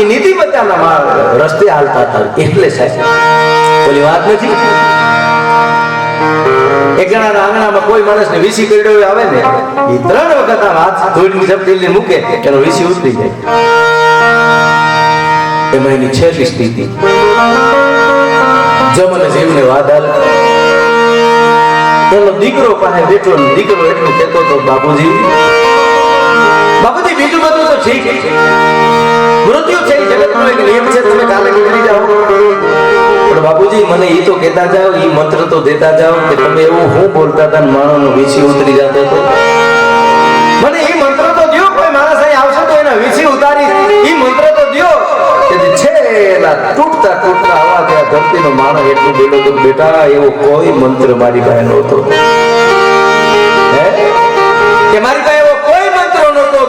એ નીતિમત્તાના રસ્તે હાલતા હતા. એટલે સાહેબ, ઓલી વાત નથી. એક જણા આંગણામાં કોઈ માણસને વીસી કરડ્યો આવે ને, એ ત્રણ વખત આમ હાથ ધોઈને ઝપટીને મૂકે, એનો વીસી ઉતરી જાય. એમાં એની છેલ્લી સ્થિતિ. જમન જીવને વાદ હાલે. એનો દીકરો પાસે બેઠો દીકરો એટલું કહેતો હતો, બાપુજી બાપુજી, બીજું બધું તો ઠીક છે. મૃત્યુ છે એ જગતનો એક નિયમ છે, તમે કાલે નીકળી જાઓ. પણ બાપુજી, મને એ તો કહેતા જાઓ એ મંત્ર તો દેતા જાઓ કે તમે એવું હું બોલતા હતા માણસનો વીછી ઉતરી જતો હતો. મને એ મંત્ર તો દો કોઈ માણસ અહીં આવશે તો એના વીછી ઉતારી. એ મંત્ર તો દ્યો. કે છેલા તૂટતા તૂટતા આવા આ ધરતીનો માણસ એટલું બોલ્યો તો બેટા એવો કોઈ મંત્ર મારી પાસે નહોતો.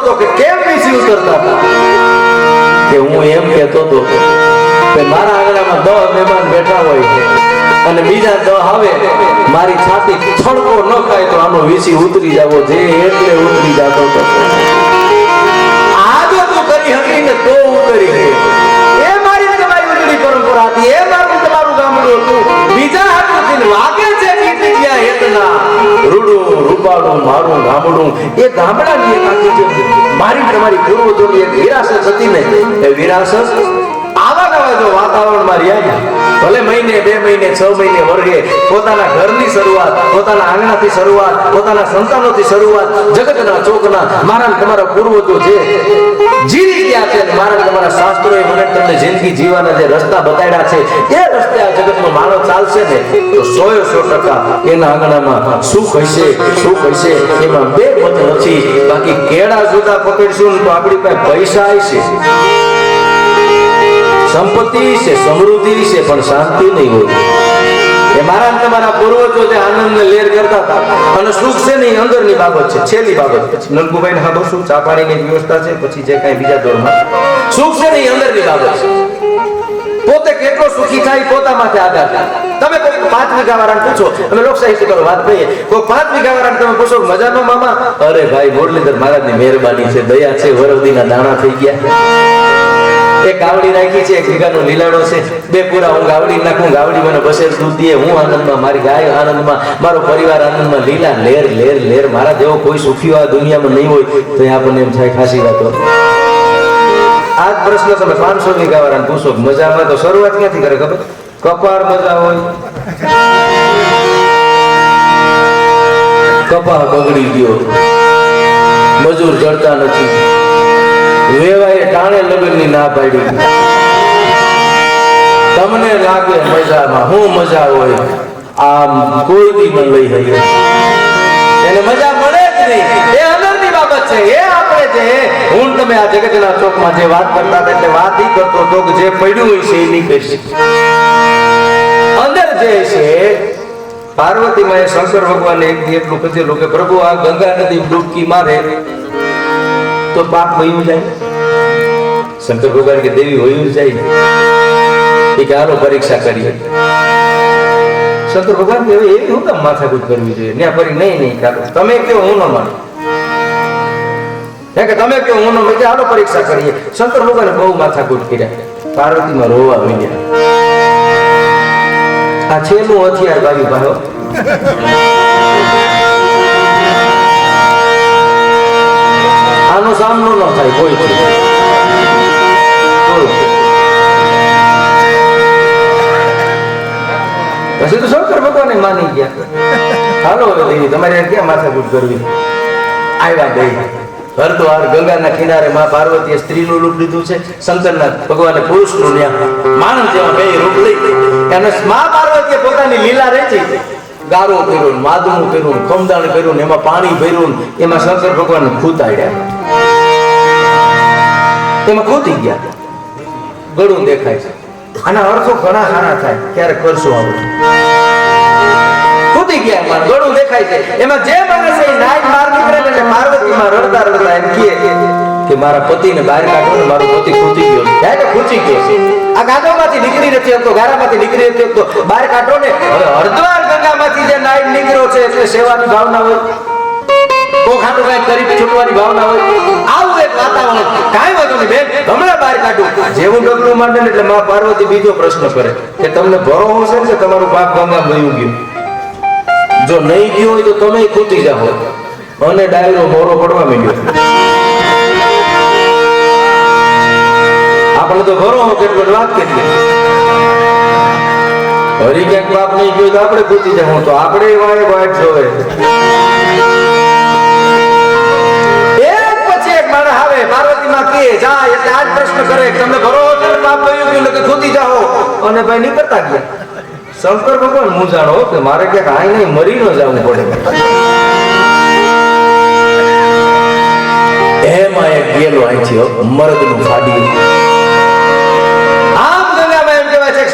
મંત્ર નહોતો તો કે કેમ મિસયુઝ કરતા હતા? કે હું એમ કહેતો હતો કે મારા આંગણામાં દહ મહેમાન બેઠા હોય અને બીજા દહ આવે, મારી છાતી છડકો ન ખાય તો આનો વીસી ઉતરી જાવો, જે એટલે ઉતરી જાતો હતો. ગામડાની એક આખી મારી તમારી તમારી પૂર્વજોની એક વિરાસત હતી ને. એ વિરાસત આવા જો વાતાવરણમાં રહ્યા ભલે મહિને, બે મહિને, છ મહિને વર્ગે, પોતાના ઘરની શરૂઆત, પોતાના આંગણાથી શરૂઆત, પોતાના સંતાનોથી શરૂઆત, જગતના ચોકના, મારા તમારા પૂર્વજો જે જીવી ગયા છે મારા તમારા શાસ્ત્રોએ મને તમને જિંદગી જીવવાના જે રસ્તા બતાડ્યા છે, એ રસ્તે આ જગતનો માનવ ચાલશે ને, તો સો સો ટકા એના આંગણામાં સુખ હશે સુખ હશે. એમાં બે મત નથી, બાકી કેળા જુદા પકડશું તો આપણી પાસે પૈસા હશે. સંપત્તિ છે સમૃદ્ધિ છે પણ શાંતિ નહીં હોય. એ મારા તમારા પૂર્વજો જે આનંદ ને લેર કરતા હતા. અને સુખ છે ને અંદર અંદરની બાબત છે છેલ્લી બાબત નલકુભાઈ ને હા શું ચા પાણીની વ્યવસ્થા છે? પછી જે કઈ બીજા દોરમાં સુખ છે ને અંદર અંદરની બાબત છે. પોતે કેટલો સુખી થાય પોતા માથે આધાર તમે કોઈ પાંચ વીઘા વાળાને પૂછો અમે લોક સાહિત્ય કરો વાત કહીએ કોઈ પાંચ વીઘા વાળાને તમે પૂછો મજાનો મામા? અરે ભાઈ મુરલીધર મહારાજની મહેરબાની છે દયા છે વરવદીના દાણા થઈ ગયા. એક ગાવડી રાખી છે, એક વીઘાનો લીલાડો છે. બે પૂરા હું ગાવડી નાખું, ગાવડી મને બસે દૂધ દે, હું આનંદમાં, મારી ગાય આનંદમાં, મારો પરિવાર આનંદમાં, લીલા લેર લેર લેર, મારા જેવો કોઈ સુખીઓ આ દુનિયામાં નહીં હોય, તો આપણને એમ થાય ખાસી વાતો. આ જ પ્રશ્ન તમે પાંચસો વીઘા વાળાને પૂછો, મજામાં તો શરૂઆત ક્યાંથી કરે ખબર? કપાર મજા હોય. કપા બગડી ગયો. મજૂર જડતા નથી. વેવાએ ટાણે લગ્નની ના પાડી. તમને લાગે મજામાં, હું મજા હોય, આમ કોઈ દી ન લઈ હઈએ. એને મજા મળે જ નહીં. એ અંદરની બાબત છે, એ આપણે જે હું તમે આ જગતના ચોકમાં જે વાત કરતા હતા એટલે વાત ઈ કરતો હતો કે જે પડ્યું હોય છે એ નીકળશે અંદર જે છે પાર્વતી માએ શંકર ભગવાને એક એટલું કહેલું કે પ્રભુ આ ગંગા નદી ડૂબકી મારે. તો પાપ વયું જાય. શંકર ભગવાન કે દેવી વયું જાય. એ કે હાલો પરીક્ષા કરીએ શંકર ભગવાન કે એવી હું કામ માથાકૂટ કરવી જોઈએ? ત્યાં ફરી નહીં નહીં, ચાલો. તમે કયો હું ન માનું. કે તમે કયો હું ન કે હાલો પરીક્ષા કરીએ. શંકર ભગવાન બહુ માથાકૂટ કર્યા. પાર્વતીમાં રોવા મળ્યા આ છેલ્લું હથિયાર ભાઈ ભાઈઓ આનો સામનો ન થાય પછી તો શંકર ભગવાને માની ગયા હાલો દેવી તમારે ક્યાં માથાકૂટ કરવી આવ્યા દઈ હરદ્વાર ગંગાના કિનારે, માં પાર્વતીએ સ્ત્રીનું રૂપ લીધું છે શંકરના ભગવાને પુરુષનું ન્યા માણસ જેવા બે રૂપ લઈ અને માં પાર્વતીએ પોતાની લીલા રચી ગારો કર્યું માદું કર્યું ખમદાણ કર્યું એમાં પાણી ભર્યું એમાં શંકર ભગવાન ખૂતાડ્યા એમાં ખૂતી ગયા. ગળું દેખાય છે. આના અર્થો ઘણા સારા થાય. ક્યારે કરશો આવું? ખૂતી ગયા એમાં. ગળું દેખાય છે. એમાં જે માણસ એ નાઈટ નીકળે ને એટલે પાર્વતીમાં રડતા રડતા એમ કહે કે મારા પતિને બહાર કાઢો ને મારો પતિ ખૂતી ગયો છે. કે ખૂચી ગયો છે? આ ગાડામાંથી નીકળી નથી હતો ગારામાંથી નીકળી નથી હતો બહાર કાઢો ને. હવે હરદ્વાર ગંગામાંથી જે નાઈટ નીકળ્યો છે, એટલે સેવાની ભાવના હોય. કોખાનું કઈ કરી છૂટવાની ભાવના હોય. પ્રશ્ન કરે તમને ભરો છે તમારું ગયું. જો નહીં ગયો તો તમે ખૂટી જાઓ. અને ડાયરો મોરો પડવા માંડ્યો. આપણે તો ભરો કેટલો વાત કેટલી. હરી ક્યાંક બાપ નહીં ગયો તો આપણે ખૂટી જાઉં તો આપણે વાય વાટ જોવે. આવે જાઓ? અને ભાઈ નીકળતા ગયા. શંકર ભગવાન, હું જાણો કે મારે ક્યાંક આઈ નહીં, મરી ન જવું પડે. એમાં એક ગેલો અહીંથી મરદનું ફાડી.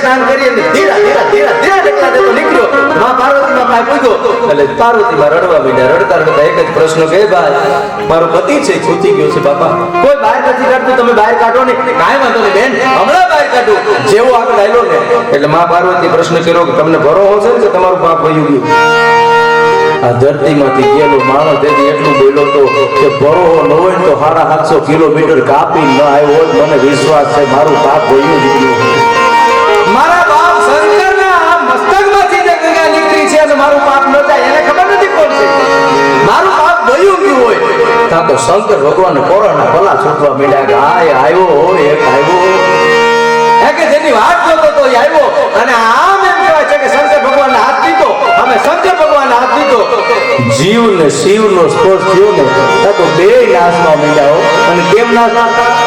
સ્નાન કરીએ ને ધીરા ધીરા ધીરા ધીરા ડગલા દેતો નીકળ્યો. માં પાર્વતીમાં પાસે પૂછ્યો, એટલે પાર્વતીમાં રડવા મીડ્યા રડતા રડતા એક જ પ્રશ્ન કે ભાઈ, મારો પતિ છે ખૂટી ગયો છે, બાપા. કોઈ બહાર નથી કાઢતું, તમે બહાર કાઢો ને. કાંઈ વાંધો નહીં, બેન, હમણાં બહાર કાઢો. જેવો આગળ આવ્યો ને. એટલે માં પાર્વતી પ્રશ્ન કર્યો કે, તમને ભરો હશે ને તમારું પાપ વયું ગયું? આ ધરતીમાંથી ગયેલો માણસ તેથી એટલું બોલ્યો તો કે બરો ન હોય તો સાડા સાતસો કિલોમીટર કાપી ન આવ્યો હોત, મને વિશ્વાસ છે, મારું પાપ વયું બાપ શંકરના જે ગંગા નીકળી છે અને મારું પાપ ન થાય, એને ખબર નથી કોણ મારું પાપ ગયું ગયું હોય. ત્યાં તો શંકર ભગવાન કોરોના ભલા છૂટવા મીડ્યા કે, આય, આવ્યો હોય, એક આવ્યો હે કે જેની વાત જોતો તો આવ્યો. અને આમ એમ કહેવાય છે કે શંકર ભગવાન હાથ દીધો અમે શંકર ભગવાન હાથ દીધો જીવ ને શિવ નો સ્પર્શ થયો ને, તો બે નાશમાં હો. અને કેમ નાશ?